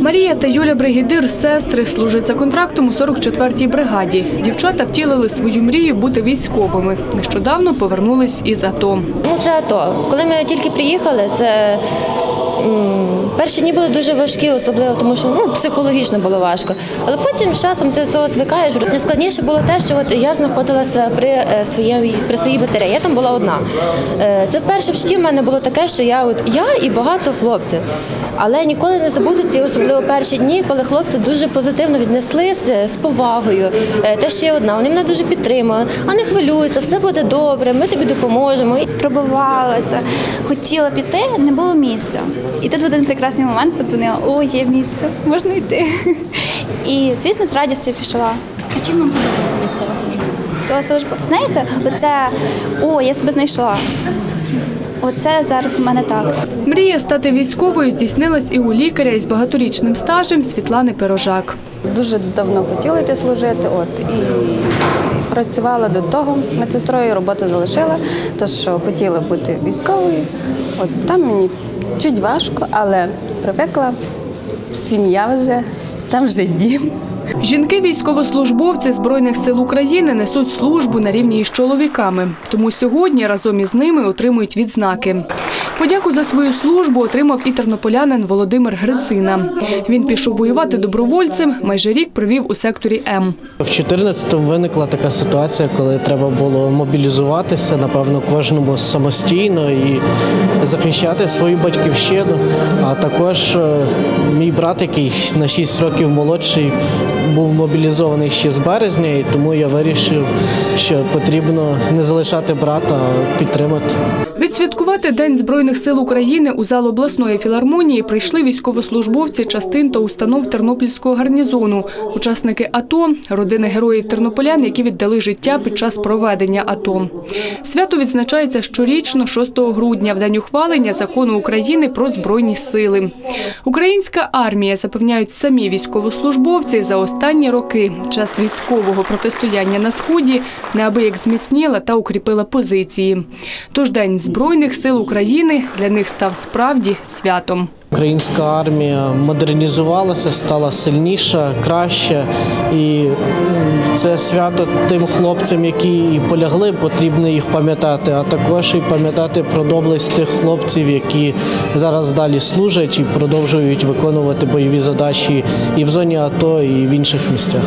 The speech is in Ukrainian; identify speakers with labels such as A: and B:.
A: Марія та Юля Бригідир, сестри, служать за контрактом у 44-й бригаді. Дівчата втілили свою мрію бути військовими. Нещодавно повернулись із АТО.
B: Ну, це АТО. Коли ми тільки приїхали, це перші дні були дуже важкі, особливо тому, що ну, психологічно було важко. Але потім з часом це цього звикаєш. Найскладніше було те, що от я знаходилася при е, своїй при своїй батареї. Я там була одна. Е, Це вперше в житті в мене було таке, що я от я і багато хлопців. Але ніколи не забуду ці особливо перші дні, коли хлопці дуже позитивно віднеслися з повагою. Те ще одна, вони мене дуже підтримали. А не хвилюйся, все буде добре, ми тобі допоможемо. І
C: пробивалася, хотіла піти, не було місця. І тут в один прекрасний момент подзвонила: о, є місце, можна йти. І, звісно, з радістю пішла.
D: А чим вам подобається військова служба?
C: Військова служба. Знаєте, оце о, я себе знайшла. Оце зараз у мене так.
A: Мрія стати військовою здійснилась і у лікаря із багаторічним стажем Світлани Пирожак.
E: Дуже давно хотіла йти служити, от і працювала до того медсестрою, роботу залишила, то що хотіла бути військовою. От там мені чуть важко, але привикла. Сім'я вже, там вже дім.
A: Жінки військовослужбовці Збройних сил України несуть службу на рівні із чоловіками. Тому сьогодні разом із ними отримують відзнаки. Подяку за свою службу отримав і тернополянин Володимир Грицина. Він пішов воювати добровольцем, майже рік провів у секторі М.
F: В 14-му виникла така ситуація, коли треба було мобілізуватися, напевно, кожному самостійно і захищати свою батьківщину. А також е, мій брат, який на 6 років молодший, був мобілізований ще з березня, і тому я вирішив, що потрібно не залишати брата, а підтримати.
A: Відсвяткувати День Збройних сил України у зал обласної філармонії прийшли військовослужбовці частин та установ Тернопільського гарнізону, учасники АТО, родини героїв тернополян, які віддали життя під час проведення АТО. Свято відзначається щорічно 6 грудня, в день закону України про збройні сили. Українська армія запевняють самі військовослужбовці за останні роки час військового протистояння на сході неабияк зміцніла та укріпила позиції. Тож День Збройних сил України для них став справді святом.
F: Українська армія модернізувалася, стала сильніша, краща. І це свято тим хлопцям, які і полягли, потрібно їх пам'ятати, а також і пам'ятати про доблесть тих хлопців, які зараз далі служать і продовжують виконувати бойові задачі і в зоні АТО, і в інших місцях.